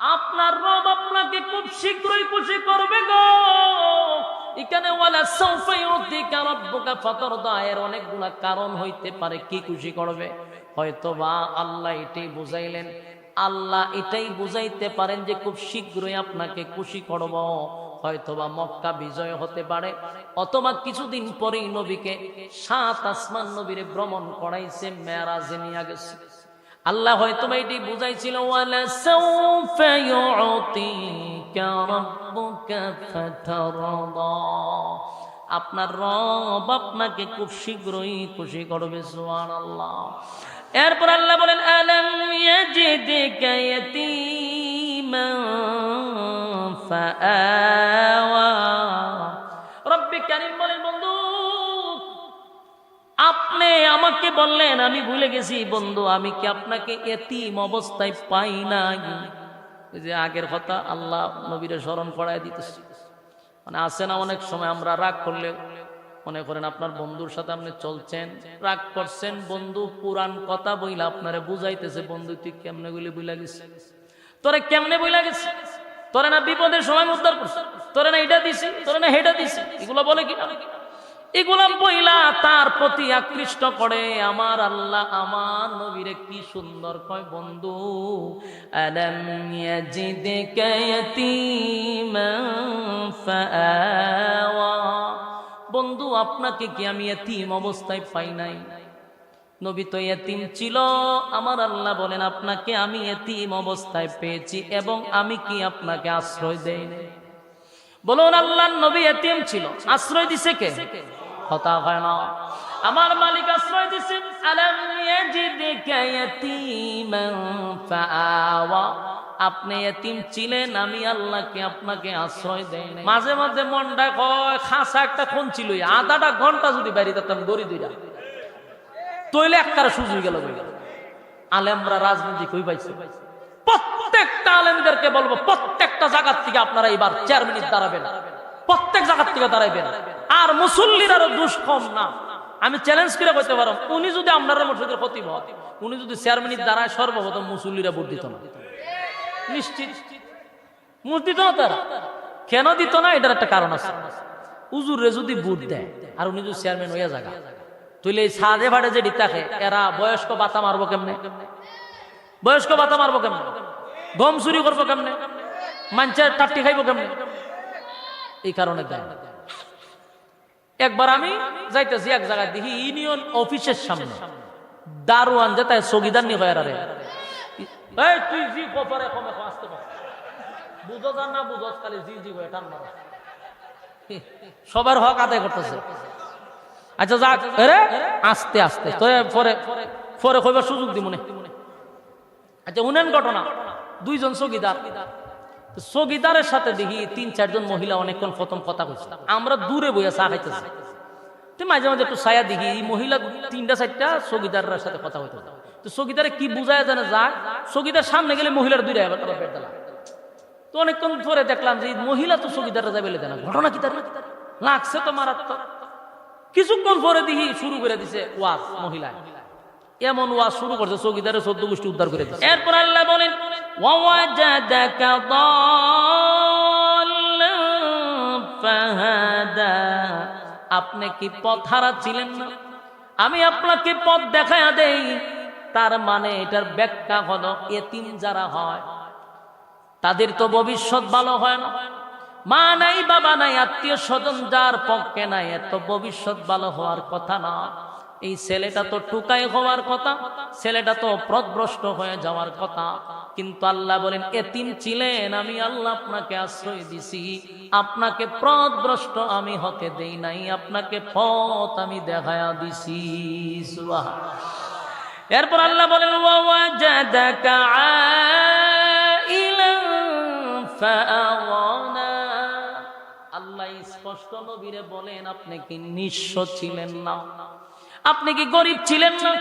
আপনার রব আপনাকে খুব শীঘ্রই খুশি করবে গো। এখানে ওয়ালা অনেকগুলা কারণ হইতে পারে, কি খুশি করবে? হয়তো বা আল্লাহ এটাই বুঝাইলেন। আল্লাহ এটাই বুঝাইতে পারেন যে খুব শীঘ্রই আপনাকে খুশি করব। হয়তোবা মক্কা বিজয় হতে পারে, অথবা কিছুদিন পরেই নবীকে সাত আসমান নবীরে ভ্রমণ করাইছে মেয়ারাজে নিয়ে গেছে। আল্লাহ হয়তো এটি বুঝাইছিল আপনার রব আপনাকে খুব শীঘ্রই খুশি করবে, সুবহানাল্লাহ। এরপর আল্লাহ বলেন, আলাম রব্বি কারীম বলেন, বন্ধু আপনি আমাকে বললেন, আমি ভুলে গেছি। বন্ধু, আমি কি আপনাকে এতিম অবস্থায় পাই না ওই যে আগের কথা আল্লাহ নবীরে স্মরণ করায় দিতেছি। মানে আসে না অনেক সময় আমরা রাগ করলে মনে করেন আপনার বন্ধুর সাথে আপনি চলছেন, রাগ করছেন। বন্ধু পুরান কথা বইলা আপনারে বুঝাইতেছে, বন্ধু, তুই কেমনে গুলি বুঝলা গেছে তোরে কেমনে বইলা গেছে তোরে না বিপদের সময় উদ্ধার করছে, তোরে না এটা দিছি, তোরে না হেটা দিছি। এগুলো বলে কি এগুলা বইলা তার প্রতি আকৃষ্ট করে, আমার আল্লাহ, আমার নবীরে কি সুন্দর কয় বন্ধু। বন্ধু, আপনাকে কি আমি এতিম অবস্থায় পাই নাই? নবী তো এতিম ছিল। আমার আল্লাহ বলেন, আপনাকে আমি এতিম অবস্থায় পেয়েছি এবং আমি কি আপনাকে আশ্রয় দেই বলুন আল্লাহ নবী এতিম ছিল। আশ্রয় দিছে কে? হতা হয় না। আমার মালিক আশ্রয় দিছে, আলাম ইয়াজিদকা ইয়াতীমান ফাআওয়া। আপনি এতিম ছিলেন, আমি আল্লাহকে আপনাকে আশ্রয় দেই। মাঝে মাঝে মনটা কয় খাসা একটা কোন ছিল আধাটা ঘণ্টা যদি বাইরে থাকতাম দড়ি দুইটা। তৈলে একটার সুযোগ গেল? আলেমরা রাজনীতি কই পাইছে? প্রত্যেকটা আলেমদেরকে বলব, প্রত্যেকটা জায়গার থেকে আপনারা এবার চার মিনিট দাঁড়াবেন। প্রত্যেক জায়গার থেকে দাঁড়াবেন আর মুসল্লির আরও দুষ কম না। আমি চ্যালেঞ্জ করে বলতে পারো, উনি যদি আপনারা মসজিদের ক্ষতি হয় উনি যদি চার মিনিট দাঁড়ায় সর্বপ্রথম মুসল্লিরা ভোট দিত না। নিশ্চিত। মুখ দিত না তারা। কেন দিত না? এটার একটা কারণ আছে। উজুরে যদি ভোট দেয়, আর উনি যদি চেয়ারম্যান হইয়া জায়গা তুইলে এই সাদে ভাড়ে যে থাকে এরা বয়স্ক বাতা মারবো কেমনে? বয়স্ক বাতা মারবো কেমনে? গম চুরি করব কেমনে? মাঞ্চের টাট্টি খাইবো কেমনে? এই কারণে একবার আমি যাইতেছি এক জায়গায়, দেখি ইউনিয়ন অফিসের সামনে। দারোয়ান যেতে সগিদার নি হয় রে এই, তুই জি কপারে কমে আসতে পার। বুঝো যান না বুঝো, খালি জি জি হয়ে টান সবার হক আদায় করতেছে। আচ্ছা যাক রে আস্তে আস্তে। তো পরে পরে কইবার সুযোগ দি মনে আচ্ছা উনেন ঘটনা। দুইজন সগিদার। সগিদারের সাথে দেখি তিন, চারজন মহিলা অনেকক্ষণ প্রথম কথা কইছে। আমরা দূরে বইয়া চা খাইতেছি। তো মাঝে মাঝে একটু ছায়া দেখি, এই মহিলা তিনটা, চারটা সগিদারের সাথে কথা হইতে তো সগিদারে কি বুঝায় জানে যাক সগিদার সামনে গেলে মহিলার দুইটা আবার আবার বেড দিলাম। তো অনেকক্ষণ ধরে দেখলাম যে মহিলা তো সগিদাররা যাবে না। ঘটনা কি তার? লাগছে তো মারাত্মক। কিছুক্ষণ পরে দেখি শুরু করে দিছে ওয়াজ মহিলা এমন ওয়াজ শুরু করছে চৌকিদারে চোদ্দ গোষ্ঠী উদ্ধার করে দিচ্ছে এরপর আল্লাহ বলেন আপনি কি পথ হারা ছিলেন না? আমি আপনাকে পথ দেখায়া দেই, তার মানে এটার ব্যাখ্যা হলো এতিম যারা হয়, তাদের তো ভবিষ্যৎ ভালো হয় না। মা নাই, বাবা নাই, আত্মীয় স্বজন যার পক্ষে নাই, এত ভবিষ্যৎ ভালো হওয়ার কথা না। এই ছেলেটা তো টুকাই হওয়ার কথা, ছেলেটা তো প্রদভ্রষ্ট হয়ে যাওয়ার কথা। কিন্তু আল্লাহ বলেন, এতিম ছিলেন, আমি আল্লাহ আপনাকে আশ্রয় দিছি। আপনাকে প্রদভ্রষ্ট আমি হতে দেই নাই, আপনাকে পথ আমি দেখায়া দিছি। এরপর আল্লাহ বলেন আল্লাহ স্পষ্ট নবীরে বলেন, আপনি কি নিঃস্ব ছিলেন না? আপনি কি গরিব ছিলেন না?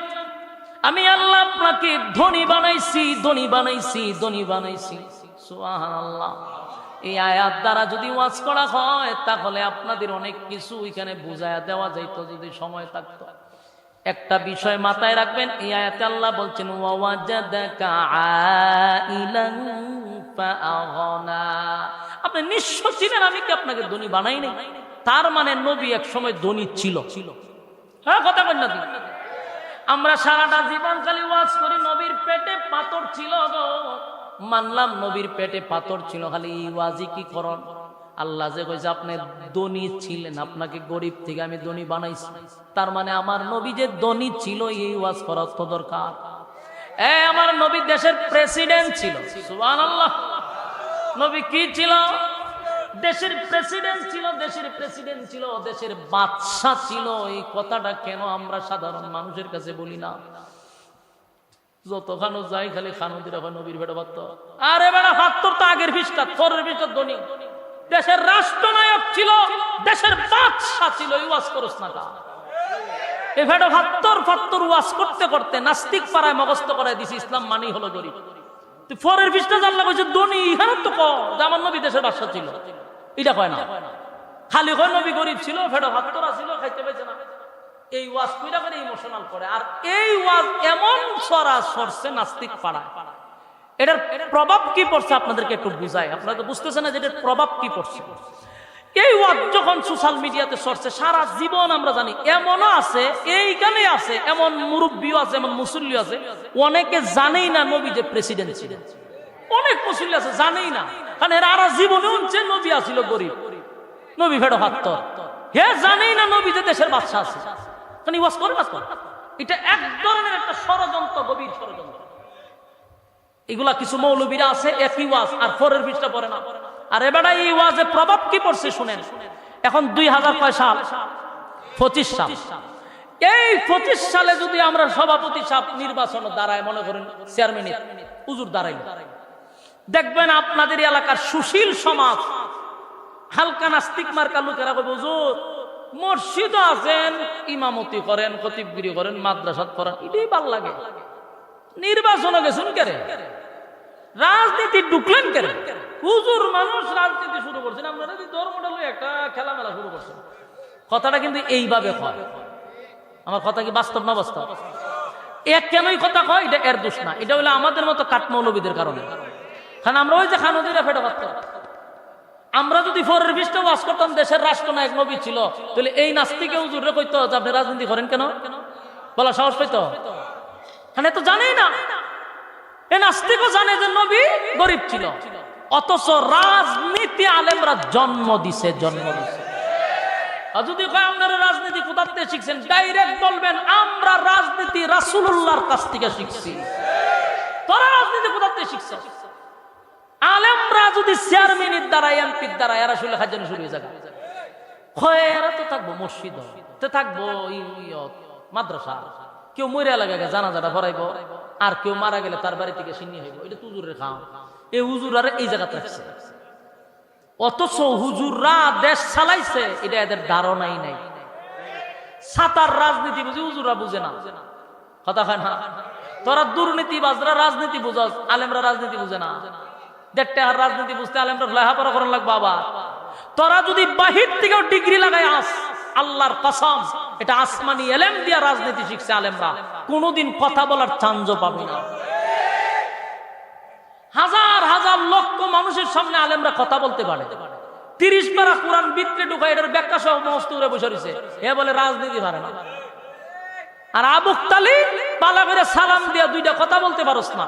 আমি আল্লাহ আপনাকে ধনী বানাইছি ধনী বানাইছি ধনী বানাইছি। সুবহানাল্লাহ। এই আয়াত দ্বারা যদি ওয়াজ করা হয়, তাহলে আপনাদের অনেক কিছু এখানে বুঝায়া দেওয়া যাইতো যদি সময় থাকতো। একটা বিষয় মাথায় রাখবেন, এই আয়াতে আল্লাহ বলছেন আপনি নিঃস্ব ছিলেন, আমি কি আপনাকে ধনী বানাই নাই? তার মানে নবী এক সময় ধনী ছিল ছিল। হ্যাঁ কথা বল না তুই? আমরা সারাটা জীবন খালি ওয়াজ করি, নবীর পেটে পাথর ছিল গো। মানলাম নবীর পেটে পাথর ছিল, খালি ওয়াজি কি করন আল্লাহ যে কইছে, আপনি ধনী ছিলেন, আপনাকে গরিব থেকে আমি ধনী বানাইছি। তার মানে আমার নবী যে ধনী ছিল, এই ওয়াজ করার তো দরকার। এ, আমার নবী দেশের প্রেসিডেন্ট ছিল। সুবহানাল্লাহ। নবী কি ছিল? দেশের প্রেসিডেন্ট ছিল, দেশের প্রেসিডেন্ট ছিল, দেশের বাদশা ছিল। এই কথাটা কেন আমরা সাধারণ মানুষের কাছে বলি না? যত খানো যাই খালি খানো দিলে হয় নবীর বেটা ভাত আরে বেড়া ভাত্তর তো আগের ফিসটা থরের ফিসটা ধনী দেশের রাষ্ট্রনায়ক ছিল, দেশের বাদশা ছিল, এই ওয়াজ করস না কা এই ভেটো ভাত্তর ফাত্তর ওয়াজ করতে করতে নাস্তিক পাড়ায় মগস্ত করায় দিছি, ইসলাম মানেই হলো গরিব। ফরের ফিসটা জানলা কইছে ধনী ইহার তো আমার নবী দেশের বাদশা ছিল। এটা কয় না? খালি কয়, নবী গরিব ছিল ফেটো ভাত্তরা ছিল, খাইতে পাইছে না। এই ওয়াজ কইরা করে ইমোশনাল করে। আর এই ওয়াজ এমন সরা সরছে নাস্তিক পাড়ায়। এটার প্রভাব কি পড়ছে আপনাদেরকে একটু বুঝাই। আপনারা তো বুঝতেছেন না যে এটার প্রভাব কি পড়ছে। এই ওয়াজ যখন সোশ্যাল মিডিয়াতে সরছে, সারা জীবন আমরা জানি, এমনও আছে, এইখানে আছে, এমন মুরব্বীও আছে, এমন মুসল্লি আছে। অনেকে জানেই না নবী যে প্রেসিডেন্ট ছিলেন। অনেক মুসল্লি আছে, জানেই না। কারণ এরা আর জীবনে উনছে নবী আসিল গরিব। নবী ফেরো হাত হে জানেই না নবী যে দেশের বাচ্চা আছে। কারণ ওয়াজ করে তো। এটা এক ধরনের একটা ষড়যন্ত্র, গভীর ষড়যন্ত্র। এগুলা কিছু মৌলবীরা আছে, একই ওয়াজ, আর ফরের পিঠটা পড়ে না। আর এবারে এই ওয়াজে প্রভাব কি পড়ছে শুনেন। এখন দুই হাজার সাল? পঁচিশ সাল। এই পঁচিশ সালে যদি আমরা সভাপতি সাপ নির্বাচন দাঁড়ায়, মনে করেন চেয়ারম্যান উজুর দাঁড়াই দেখবেন আপনাদের এলাকার সুশীল সমাজ, হালকা নাস্তিক মার্কা লোকেরা কইব, হুজুর, মসজিদ আছেন, ইমামতি করেন, খতিবগিরি করেন, মাদ্রাসাত করেন এটাই ভালো লাগে। নির্বাচনে গেছুন কেরে রাজনীতি ঢুকলেন কেন হুজুর মানুষ রাজনীতি শুরু করছেন। আপনারা ধর্মটা লই একটা খেলামেলা শুরু করছেন, কথাটা কিন্তু এইভাবে হয় আমার কথা কি বাস্তব না বাস্তব? এক কেনই কথা কয়? এটা এর দোষ না। এটা হলো আমাদের মতো কাঠমৌলবীদের কারণে। কারণ আমরা ওই যে খানদিরা ফেটে পারতাম আমরা যদি ফরের বিশটা ওয়াজ করতাম, দেশের রাষ্ট্রনায়ক নবী ছিল, তাহলে এই নাস্তিকে হুজুরে কইতো যে আপনি রাজনীতি করেন কেন? বলা সাহস পাইতো? মানে তো জানেই না। এ নাস্তিকও জানে যে নবী গরিব ছিল। অথচ রাজনীতি আলেমরা জন্ম দিছে জন্ম দিছে। আর যদি কয়, আপনারা রাজনীতি থেকে শিখছেন? ডাইরেক্ট বলবেন, আমরা রাজনীতি রাসূলুল্লাহর কাছ থেকে শিখছি। তোরা রাজনীতি থেকে শিখছ? আলেমরা যদি চেয়ারম্যানের দ্বারা, এমপির দ্বারা, এরা শুনলে খাজানো শুরু হয়ে যাবে। এরা তো থাকব মসজিদ, তো থাকব মাদ্রাসা। কেউ মরে লাগে ভরাইবো, আর কেউ মারা গেলে তার বাড়ি থেকে সিন্নি হইব। এটা তো হুজুরের খাও এই হুজুর আর এই জায়গাতে রাখছে। অথচ হুজুররা দেশ চালাইছে, এটা এদের ধারণাই নাই। সাতার রাজনীতি বুঝি হুজুররা বুঝে না। কথা হয় না? তোরা দুর্নীতি বাজরা রাজনীতি বুঝাস, আলেমরা রাজনীতি বুঝে না। দেখতে আর রাজনীতি বুঝতে আলেমরা লেখাপড়া করার লাগবে আবার। তোরা যদি বাহির থেকেও ডিগ্রি লাগাই আস, আল্লাহর কসম, এটা আসমানি এলেম দিয়া রাজনীতি শিখছে আলেমরা। কোনোদিন কথা বলার চাঞ্জ পাবে না। হাজার হাজার লক্ষ মানুষের সামনে আলেমরা কথা বলতে পারে। তিরিশ পারা কোরআন বিত্রে ঢুকায় এটার ব্যাখ্যা সহ মস্ত করে বসে রয়েছে। এ বলে রাজনীতি পারে না। আর আবুক তালি পালা করে সালাম দিয়া দুইটা কথা বলতে পারস না।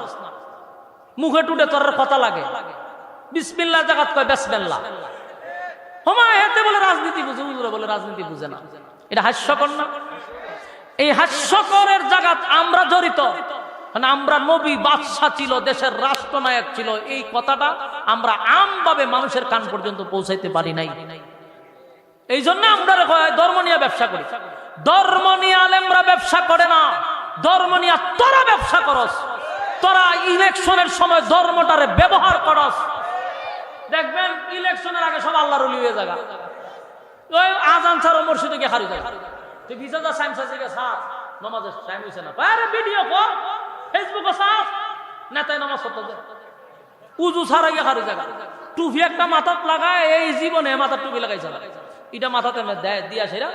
মুখে টুটে তোর কথা লাগে। বিসমিল্লা জাগাত কয় বেসমিল্লা হোমা এতে বলে রাজনীতি বুঝে হুজুরে বলে রাজনীতি বুঝে না। এটা হাস্যকর না? এই হাস্যকরের জাগাত আমরা জড়িত। মানে আমরা নবী বাদশা ছিল, দেশের রাষ্ট্রনায়ক ছিল। এই কথাটা আমরা আমভাবে মানুষের কান পর্যন্ত পৌঁছাইতে পারি নাই। এই জন্য আমরা ধর্ম নিয়ে ব্যবসা করি। ধর্ম নিয়ে আলেমরা ব্যবসা করে না। ধর্ম নিয়ে তোরা ব্যবসা করস। তোরা ইলেকশনের সময় ধর্মটারে ব্যবহার করস। দেখবেন, ইলেকশনের আগে সব আল্লাহর হয়ে যাগা ওই আজান ছাড় মসজিদে গিয়ে হারি যায়। তুই ভিজা যা সাইন্স আছে গিয়ে সার। নমাজের টাইম হয়েছে না। আরে ভিডিও কর। ফেসবুকে সার। নেতায় নামাজ হতো উজু ছাড়া গিয়ে হারি জায়গা টুপি একটা মাথাত লাগায়, এই জীবনে মাথার টুপি লাগাইছে এটা মাথাতে দেয়, দিয়া সেরা।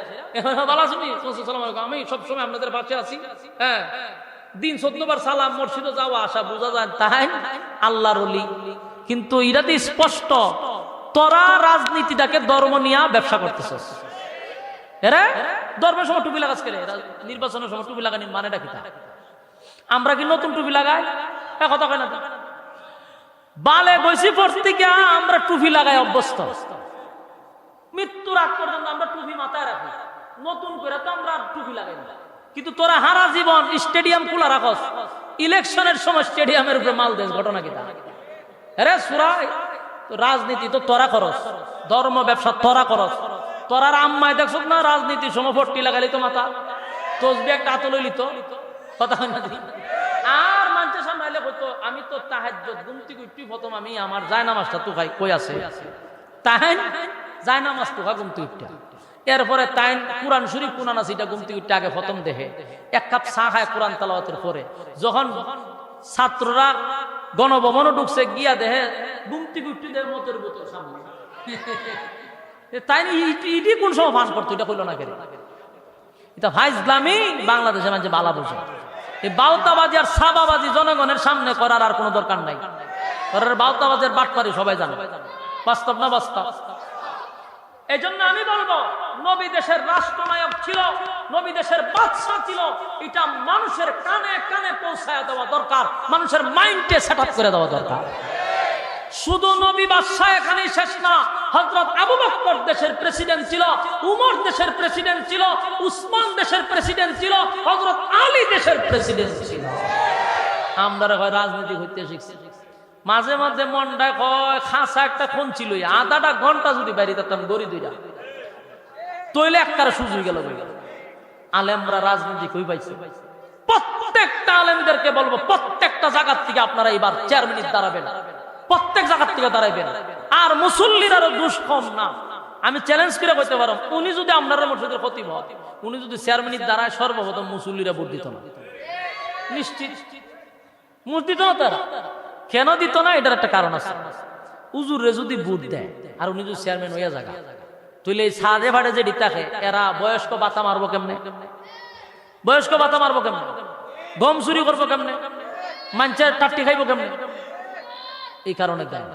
ভালো আলাইকুম। আমি সবসময় আপনাদের পাশে আছি। হ্যাঁ। দিন চোদ্দবার সালাম, মসজিদে যাওয়া আসা বোঝা যায় তাই আল্লাহর কিন্তু ইরাতে স্পষ্ট তোরা রাজনীতিটাকে ধর্ম নিয়ে ব্যবসা করতেছস আমরা কি নতুন টুপি না বালে আমরা টুপি লাগাই অভ্যস্ত। মৃত্যুর আগ পর্যন্ত আমরা টুপি মাথায় রাখি। নতুন করে তো আমরা টুপি লাগাই না। কিন্তু তোরা হারা জীবন স্টেডিয়াম খোলা রাখস। ইলেকশনের সময় স্টেডিয়ামের উপরে মাল দেশ ঘটনা কি রাজনীতি তো তোরা করস, ধর্ম ব্যবসা তোরা করস। তোরার আম্মায় দেখছ না রাজনীতির সময় ভর্তি লাগালি তো মাথা। তসবি একটা হাতে লইলি তো। কথা আর মানতে সামনে কইতো, আমি তো তাহাজ্জুদ গুমতি গুটি প্রথম আমি আমার জায়নামাজটা তো খাই কই আছে? তাহেন জায়নামাজ তো খা গুমতি উঠটা এরপরে তাই কোরআন শরীফ কোরআন আছে এটা গুমতি উঠতে আগে প্রথম দেখে এক কাপ চা খায় কোরআন তালাওয়াতের পরে। যখন ছাত্ররা গণভবনও ঢুকছে, গিয়া দেহে গুমতি গুটিদের মতের বোতল সামনে। তাই ইটি কোন সময় পান করতো, এটা কইল না কেন? এটা ভাই ইসলামী বাংলাদেশে মানে বালা বোঝে। এই বাউতাবাজি আর সাবাবাজি জনগণের সামনে করার আর কোনো দরকার নাই। করার বাউতাবাজের বাটপারি সবাই জানে। বাস্তব না বাস্তব? এই জন্য আমি বলব, নবী দেশের রাষ্ট্রনায়ক ছিল, নবী দেশের বাদশাহ ছিল, এটা মানুষের কানে কানে পৌঁছায় দেওয়া দরকার, মানুষের মাইন্ডে সেট আপ করে দেওয়া দরকার। শুধু নবী বাদশাহ এখানেই শেষ না হজরত আবু বকর দেশের প্রেসিডেন্ট ছিল, উমর দেশের প্রেসিডেন্ট ছিল, উসমান দেশের প্রেসিডেন্ট ছিল হজরত আলী দেশের প্রেসিডেন্ট ছিল। আমরা রাজনীতি হইতে শিখছি। মাঝে মাঝে মনটা কয় খাসা একটা কোন ছিল আধাটা ঘণ্টা যদি বাইরে যেতাম গড়ি দুইটা। তৈলে একটার সুযোগ গেল আলেমরা রাজনীতি কই পাইছে? প্রত্যেকটা আলেমদেরকে বলব, প্রত্যেকটা জায়গার থেকে আপনারা এবার চার মিনিট দাঁড়াবেন। প্রত্যেক জায়গার থেকে দাঁড়াবেন আর মুসল্লির আরও দুষ্কম না। আমি চ্যালেঞ্জ করে বলতে পারো, উনি যদি আপনার মসজিদের ক্ষতি হয়, উনি যদি মিনিট দাঁড়ায় সর্বপ্রথম মুসল্লিরা ভোট না। নিশ্চিত। দিত না তারা? কেন দিত না? এটার একটা কারণ আছে। উজুরে যদি বুট দেয়, আর উনি যদি চেয়ারম্যান হইয়া জায়গা তুইলে এই সাদে ভাড়ে যে থাকে এরা বয়স্ক বাতা মারবো কেমনে? বয়স্ক বাতা মারবো কেমনে? গম চুরি করব কেমনে? মাঞ্চের টাট্টি খাইবো কেমনে? এই কারণে দেয়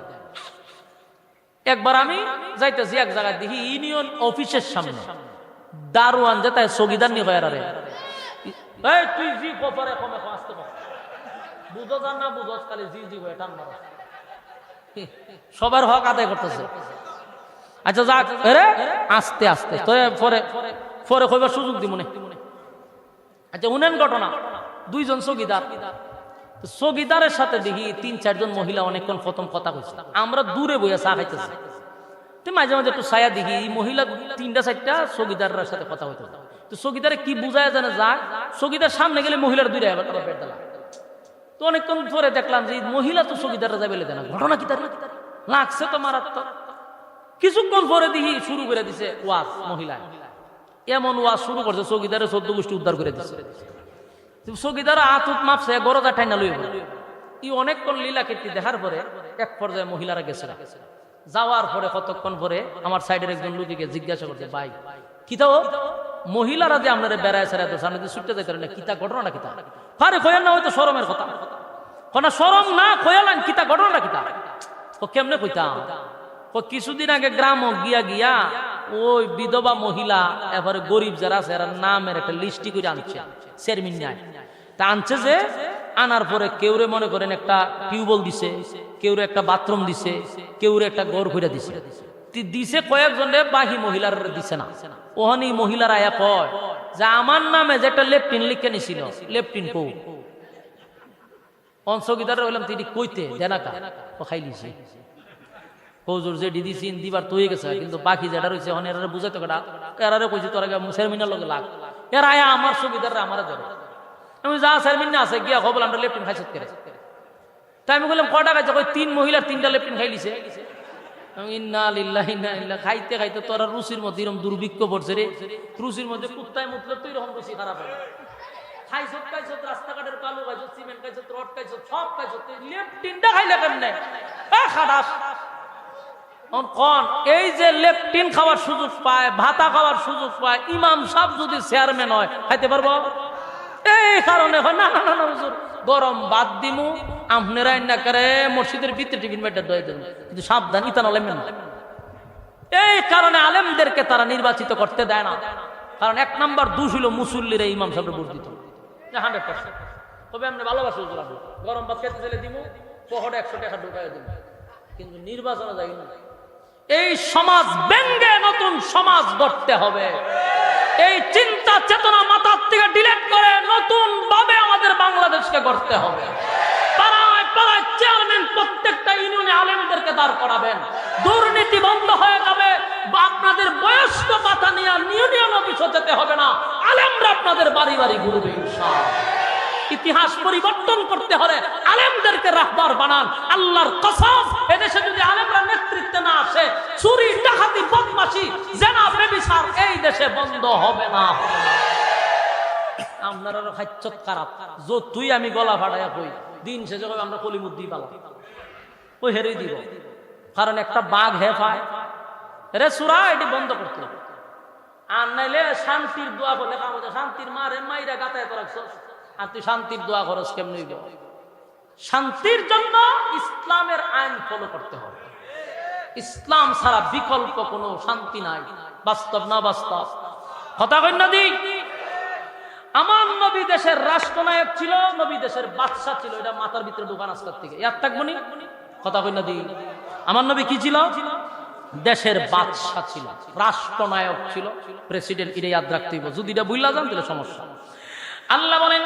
একবার আমি যাইতেছি এক জায়গায়, দেখি ইউনিয়ন অফিসের সামনে। দারুয়ান যে তাই সগিদার নিয়ে হয় তুই জি কপারে কমে আসতে কম বুঝো যান না, বুঝো খালি জি জি হয়ে টান মারো। সবার হক আদায় করতেছে। আচ্ছা যাক রে আস্তে আস্তে। তো পরে পরে কইবার সুযোগ দিব মনে আচ্ছা উনেন ঘটনা। দুইজন চকিদার। তো চকিদারের সাথে দেখি তিন, চারজন মহিলা অনেকক্ষণ প্রথম কথা কইছে। আমরা দূরে বইয়া চা খাইতেছি। তো মাঝে মাঝে একটু ছায়া দেখি এই মহিলা তিনটা, চারটা চকিদারের সাথে কথা হইতে তো চকিদারে কি বুঝায় জানে? যায় চকিদার সামনে গেলে মহিলার তারা পেট দিলাম তো অনেকক্ষণ পরে দেখলাম যে মহিলা তো চকিদাররা যাবে না। ঘটনা কি তার? লাগছে তো মারাত্মক। কিছুক্ষণ পরে দেখি শুরু করে দিছে ওয়াজ মহিলায়। এমন ওয়াজ শুরু করছে চকিদারে চোদ্দ গোষ্ঠী উদ্ধার করে দিছে। চকিদার আতুত মাপছে, গরজা ঠাইনা লইব ই অনেকক্ষণ লীলা কীর্তি দেখার পরে এক পর্যায়ে মহিলারা গেছে যাওয়ার পরে কতক্ষণ পরে আমার সাইডের একজন লোককে জিজ্ঞাসা করছে, ভাই কিতা ও মহিলারা যে আপনারা বেড়ায় সেরা তো সামনে ছুটতে যাইতে না? কিতা ঘটনা না কিতা আরে কয়াল না হয়তো সরমের কথা। কোনা সরম না কয়ালান কিতা ঘটনা কিতা? ও কেমনে কইতাম? ও কিছুদিন আগে গ্রাম গিয়া গিয়া ওই বিধবা মহিলা, এবারে গরিব যারা আছে, এরা নামের একটা লিস্টি করে আনছে, চেয়ারম্যান নাই তা আনছে যে, আনার পরে কেউরে মনে করেন একটা টিউবওয়েল দিছে কেউরে একটা বাথরুম দিছে কেউরে একটা গড় করে দিছে। দিছে কয়েকজনে, বাহি মহিলার দিছে না। ওহনি মহিলারা আয়া কয় যে আমার নামে যে একটা লেফটিন লিখে নিছিল। লেফটিন কৌ। অংশগীতারে হইলাম তিনি কইতে দেনাকা খাই লিছে। কৌজোর যে দিদি সিন দিবার তো গেছে, কিন্তু বাকি যেটা রয়েছে হন এরা বুঝাইতো কেটা এরারে কইছি, তোরা চেয়ারম্যানের লগে লাগ। এরা আয়া আমার সুবিধার আমার ধরে। আমি যা চেয়ারম্যান আছে, গিয়া খবর, আমরা লেফটিন খাইছত করে তাই আমি বললাম কটা খাইছে কই তিন মহিলার তিনটা লেফটিন খাই লিছে। খাইতে খাইতে তোরা রুচির মধ্যে এরকম দুর্ভিক্ষ পড়ছে রে। রুচির মধ্যে কুত্তায় মুতলে তো এরকম রুচি খারাপ হয় খাইলে এই যে খাওয়ার সুযোগ পায়, ভাতা খাওয়ার সুযোগ পায়, ইমাম সাহেব যদি চেয়ারম্যান হয়, খাইতে পারব? এই কারণে হয়, না গরম বাদ দিমু। আপনারা না করে মসজিদের ভিতরে টিফিন মেটার দয়ে দেবেন কিন্তু সাবধান, ইতান আলেমেন না। এই কারণে আলেমদেরকে তারা নির্বাচিত করতে দেয় না। কারণ এক নাম্বার দুষ মুসল্লিরা ইমাম সাহেবের দিত হান্ড্রেড পার্সেন্ট। তবে আমরা ভালোবাসি আপনি। গরম ভাত খেতে চলে দিব পহরে একশো টাকা ঢুকাই দিব কিন্তু নির্বাচনে যাই না। এই সমাজ ব্যঙ্গে নতুন সমাজ গড়তে হবে। এই চিন্তা চেতনা মাথার থেকে ডিলেট করে নতুন ভাবে আমাদের বাংলাদেশকে গড়তে হবে। চেয়ারম্যান প্রত্যেকটা ইউনিয়নে আলেমদেরকে দাঁড় করাবেন। দুর্নীতি বন্ধ হয়ে যাবে, বা আপনাদের বয়স্ক কথা নিয়ে ইউনিয়ন অফিসে যেতে হবে না। আলেমরা আপনাদের বাড়ি বাড়ি ঘুরবে ইতিহাস পরিবর্তন করতে হলে আলেমদেরকে রাহবার বানান। আল্লাহর কসম, এদেশে যদি আলেমরা নেতৃত্বে না আসে, চুরি, ডাকাতি, বদমাশি, জেনা, বেবিচার এই দেশে বন্ধ হবে না। আপনারা খাচ্ছ খারাপ। যো তুই আমি গলা ফাটাইয়া কই দিন শেষে কই আমরা কলিমুদ্দি পালা ওই হেরেই দিব। কারণ একটা বাঘ হে পায়। রে সুরা, এটি বন্ধ করতে হবে। আর নাইলে শান্তির দোয়া করলে শান্তির মারে মাইরা গাতায় তো রাখছো আর তুই শান্তির দোয়া করস কেমনি? শান্তির জন্য ইসলামের আইন ফলো করতে হবে। ইসলাম ছাড়া বিকল্প কোনো শান্তি নাই। বাস্তব না বাস্তব? কথা কন্যা দিক আমার নবী দেশের রাষ্ট্রনায়ক ছিল, নবী দেশের বাদশাহ ছিল, এটা মাথার ভিতরে ঢুকান আজকার থেকে। ইয়ার থাকব নি? কথা কইনা দিই আমার নবী কি ছিল? দেশের বাদশাহ ছিল, রাষ্ট্রনায়ক ছিল, প্রেসিডেন্ট, এটা ইয়াদ রাখতে হইব। যদি এটা বুঝলা যান, তাহলে সমস্যা। আল্লাহ বলেন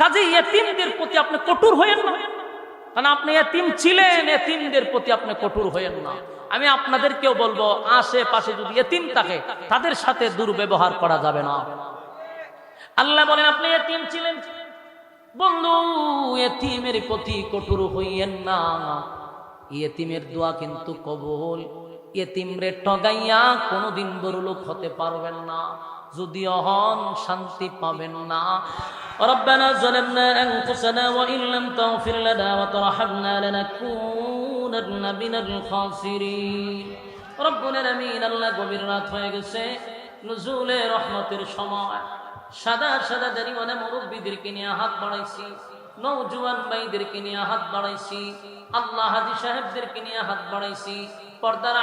কাজে এতিমদের প্রতি আপনি কঠোর হইেন না। কারণ আপনি এতিম ছিলেন এতিমদের প্রতি আপনি কঠোর হইয়েন না। আমি আপনাদেরকেও বলবো আশেপাশে যদি এতিম থাকে তাদের সাথে দুর্ব্যবহার করা যাবে না আল্লাহ বলেন আপনি এতিম ছিলেন বন্ধু এতিমের প্রতি কঠোর হইয়েন না এতিমের দোয়া কিন্তু কবুল এতিমরে ঠগাইয়া কোনোদিন বড়লোক হতে পারবেন না যদিও হন শান্তি পাবেন না ربنا ظلمنا أنفسنا وإن لم تغفر لنا وترحمنا রহমতের সময় সাদা সাদা মুরব্বীদেরকে নিয়ে হাত বাড়াইছি নৌজুয়ান ভাইদেরকে নিয়ে হাত বাড়াইছি, আল্লাহ হাজি সাহেবদেরকে নিয়ে হাত বাড়াইছি, পর্দার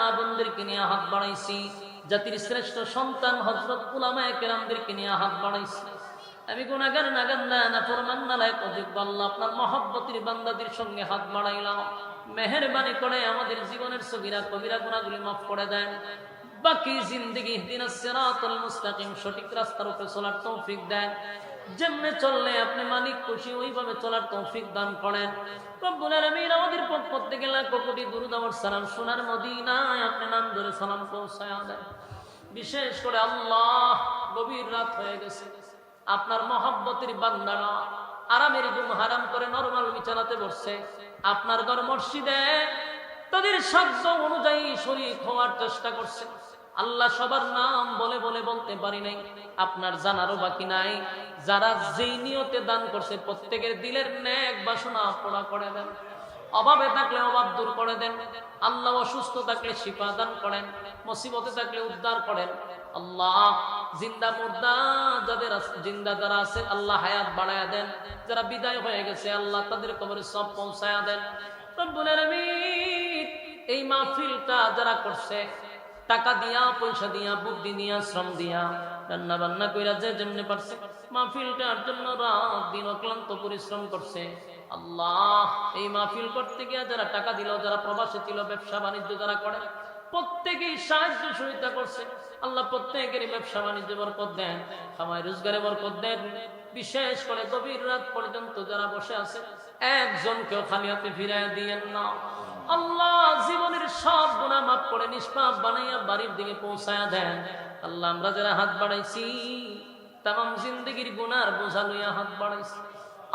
মা বোনদেরকে নিয়ে হাত বাড়াইছি, জাতির শ্রেষ্ঠ সন্তান হজরত উলামায় নিয়ে হাত বাড়াইছি। আমি গুণাগার নাগান্না না না ফরমান না লায়ক আপনার মহব্বতির বান্দাদের সঙ্গে হাত বাড়াইলাম। মেহেরবানি করে আমাদের জীবনের সগিরা কবিরা, গুণাগুলি মাফ করে দেন। বাকি জিন্দগি সিরাতুল মুস্তাকিম, সঠিক রাস্তার উপরে চলার তৌফিক দেন। যেমনে চললে আপনি মালিক, খুশি, ওইভাবে চলার তৌফিক দান করেন। আমাদের পক্ষ থেকে কোটি সালাম সোনার মদিনায় আপনি নাম ধরে সালাম পৌঁছায় দেন বিশেষ করে আল্লাহ, গভীর রাত হয়ে গেছে। আপনার মহাব্বতের বান্দারা আরামের ঘুম হারাম করে নরমাল বিছানাতে বসছে। আপনার ঘর মসজিদে তাদের সাধ্য অনুযায়ী শরীর হওয়ার চেষ্টা করছে। আল্লাহ সবার নাম বলে বলে বলতে পারি নাই। আপনার জানারও বাকি নাই। যারা যেই নিয়তে দান করছে, প্রত্যেকের দিলের নেক বাসনা পোড়া করে দেন। অভাবে থাকলে অভাব দূর করে দেন। আল্লাহ অসুস্থ থাকলে শিপা দান করেন। মুসিবতে থাকলে উদ্ধার করেন। আল্লাহ জিন্দা মুর্দা, যাদের জিন্দা যারা আছে, আল্লাহ হায়াত বাড়ায়া দেন। যারা বিদায় হয়ে গেছে, আল্লাহ তাদের কবরে সব পৌঁছায়া দেন। এই মাহফিলটা যারা করছে, টাকা দিয়া, পয়সা দিয়া, বুদ্ধি দিয়া, শ্রম দিয়া রান্না বান্না কইরা যে যেমনে পারছে, মাহফিলটার জন্য রাত দিন অক্লান্ত পরিশ্রম করছে। আল্লাহ, এই মাহফিল করতে গিয়া যারা টাকা দিল, যারা প্রবাসী ছিল ব্যবসা বাণিজ্য যারা করে প্রত্যেকেই সাহায্য সহায়তা করছে। আল্লাহ প্রত্যেকের ব্যবসা বাণিজ্য বরকত দেন খামাই রোজগারে বরকত দেন। বিশেষ করে গভীর রাত পর্যন্ত যারা বসে আছে, একজনকেও খালি হাতে ফিরাই দিয়েন না। আল্লাহ জীবনের সব গুণা মাফ করে, নিষ্পাপ বানাইয়া বাড়ির দিকে পৌঁছায়া দেন। আল্লাহ আমরা যারা হাত বাড়াইছি তাম জিন্দগির গুনার বোঝা লইয়া হাত বাড়াইছি।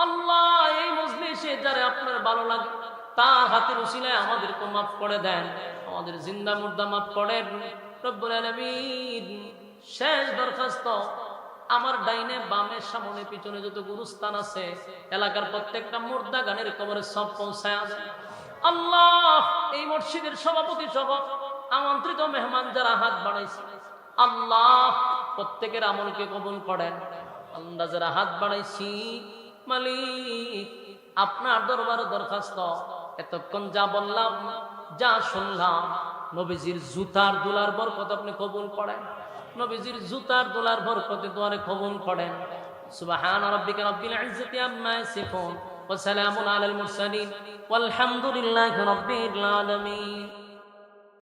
আল্লাহ এই মজলিসে যারা আপনার ভালো লাগে তার হাতের উসিলায় আমাদেরকে মাফ করে দেন। আমাদের জিন্দা মুর্দা মাফ করেন রব্বুল শেষ দরখাস্ত আমার ডাইনে বামে সামনে পিছনে যত গুরুস্থান আছে, এলাকার প্রত্যেকটা মুর্দা গানের কবরে সব পৌঁছায় আছে। আল্লাহ, এই মসজিদের সভাপতি সহ আমন্ত্রিত মেহমান যারা হাত বাড়াইছে, আল্লাহ প্রত্যেকের আমলকে কবুল করেন। আল্লাহ যারা হাত বাড়াইছি, মালিক, আপনার দরবারে দরখাস্ত, এতক্ষণ যা বললাম যা শুনলাম, নবীজির জুতার দোলার বরকত আপনি কবুল করেন। নবীজির জুতার দোলার বরকতে দোয়ারে কবুল করেন। সুবহান রাব্বিকা রাব্বিল ইজ্জতি আম্মা ইয়াসিফুন ওয়া সালামুন আলাল মুরসালিন। ওয়ালহামদুলিল্লাহি রাব্বিল আলামিন।